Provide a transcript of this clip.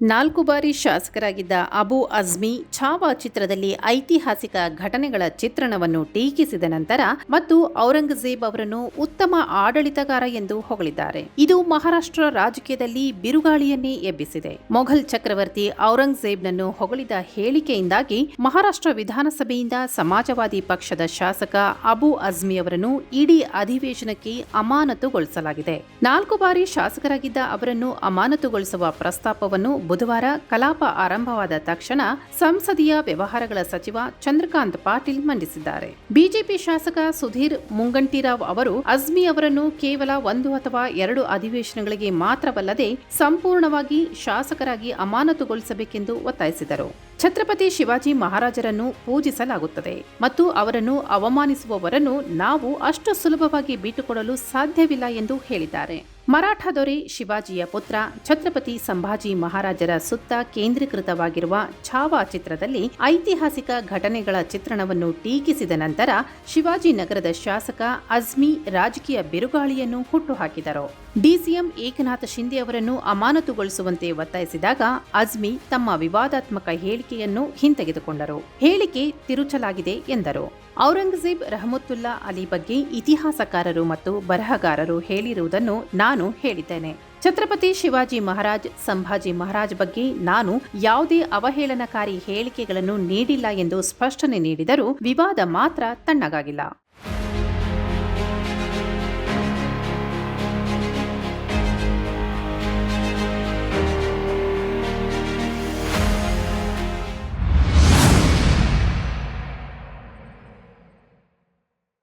ನಾಲ್ಕು ಬಾರಿ ಶಾಸಕರಾಗಿದ್ದ ಅಬು ಅಜ್ಮಿ ಛಾವಾ ಚಿತ್ರದಲ್ಲಿ ಐತಿಹಾಸಿಕ ಘಟನೆಗಳ ಚಿತ್ರಣವನ್ನು ಟೀಕಿಸಿದ ನಂತರ ಮತ್ತು ಔರಂಗಜೇಬ್ ಅವರನ್ನು ಉತ್ತಮ ಆಡಳಿತಗಾರ ಎಂದು ಹೊಗಳಿದ್ದಾರೆ. ಇದು ಮಹಾರಾಷ್ಟ್ರ ರಾಜಕೀಯದಲ್ಲಿ ಬಿರುಗಾಳಿಯನ್ನೇ ಎಬ್ಬಿಸಿದೆ. ಮೊಘಲ್ ಚಕ್ರವರ್ತಿ ಔರಂಗಜೇಬ್ನನ್ನು ಹೊಗಳಿದ ಹೇಳಿಕೆಯಿಂದಾಗಿ ಮಹಾರಾಷ್ಟ್ರ ವಿಧಾನಸಭೆಯಿಂದ ಸಮಾಜವಾದಿ ಪಕ್ಷದ ಶಾಸಕ ಅಬು ಅಜ್ಮಿ ಅವರನ್ನು ಇಡೀ ಅಧಿವೇಶನಕ್ಕೆ ಅಮಾನತುಗೊಳಿಸಲಾಗಿದೆ. ನಾಲ್ಕು ಬಾರಿ ಶಾಸಕರಾಗಿದ್ದ ಅವರನ್ನು ಅಮಾನತುಗೊಳಿಸುವ ಪ್ರಸ್ತಾಪವನ್ನು ಬುಧವಾರ ಕಲಾಪ ಆರಂಭವಾದ ತಕ್ಷಣ ಸಂಸದೀಯ ವ್ಯವಹಾರಗಳ ಸಚಿವ ಚಂದ್ರಕಾಂತ್ ಪಾಟೀಲ್ ಮಂಡಿಸಿದ್ದಾರೆ. ಬಿಜೆಪಿ ಶಾಸಕ ಸುಧೀರ್ ಮುಂಗಂಟಿರಾವ್ ಅವರು ಅಜ್ಮಿ ಅವರನ್ನು ಕೇವಲ ಒಂದು ಅಥವಾ ಎರಡು ಅಧಿವೇಶನಗಳಿಗೆ ಮಾತ್ರವಲ್ಲದೆ ಸಂಪೂರ್ಣವಾಗಿ ಶಾಸಕರಾಗಿ ಅಮಾನತುಗೊಳಿಸಬೇಕೆಂದು ಒತ್ತಾಯಿಸಿದರು. ಛತ್ರಪತಿ ಶಿವಾಜಿ ಮಹಾರಾಜರನ್ನು ಪೂಜಿಸಲಾಗುತ್ತದೆ ಮತ್ತು ಅವರನ್ನು ಅವಮಾನಿಸುವವರನ್ನು ನಾವು ಅಷ್ಟು ಸುಲಭವಾಗಿ ಬಿಟ್ಟುಕೊಡಲು ಸಾಧ್ಯವಿಲ್ಲ ಎಂದು ಹೇಳಿದ್ದಾರೆ. ಮರಾಠ ದೊರೆ ಶಿವಾಜಿಯ ಪುತ್ರ ಛತ್ರಪತಿ ಸಂಭಾಜಿ ಮಹಾರಾಜರ ಸುತ್ತ ಕೇಂದ್ರೀಕೃತವಾಗಿರುವ ಛಾವಾ ಚಿತ್ರದಲ್ಲಿ ಐತಿಹಾಸಿಕ ಘಟನೆಗಳ ಚಿತ್ರಣವನ್ನು ಟೀಕಿಸಿದ ನಂತರ ಶಿವಾಜಿನಗರದ ಶಾಸಕ ಅಜ್ಮಿ ರಾಜಕೀಯ ಬಿರುಗಾಳಿಯನ್ನು ಹುಟ್ಟುಹಾಕಿದರು. ಡಿಸಿಎಂ ಏಕನಾಥ ಶಿಂದೆ ಅವರನ್ನು ಅಮಾನತುಗೊಳಿಸುವಂತೆ ಒತ್ತಾಯಿಸಿದಾಗ ಅಜ್ಮಿ ತಮ್ಮ ವಿವಾದಾತ್ಮಕ ಹೇಳಿಕೆಯನ್ನು ಹಿಂತೆಗೆದುಕೊಂಡರು. ಹೇಳಿಕೆ ತಿರುಚಲಾಗಿದೆ ಎಂದರು. ಔರಂಗಜೇಬ್ ರಹಮತುಲ್ಲಾ ಅಲಿ ಬಗ್ಗೆ ಇತಿಹಾಸಕಾರರು ಮತ್ತು ಬರಹಗಾರರು ಹೇಳಿರುವುದನ್ನು ನಾನು ಹೇಳಿದ್ದೇನೆ. ಛತ್ರಪತಿ ಶಿವಾಜಿ ಮಹಾರಾಜ್, ಸಂಭಾಜಿ ಮಹಾರಾಜ್ ಬಗ್ಗೆ ನಾನು ಯಾವುದೇ ಅವಹೇಳನಕಾರಿ ಹೇಳಿಕೆಗಳನ್ನು ನೀಡಿಲ್ಲ ಎಂದು ಸ್ಪಷ್ಟನೆ ನೀಡಿದರೂ ವಿವಾದ ಮಾತ್ರ ತಣ್ಣಗಾಗಿಲ್ಲ.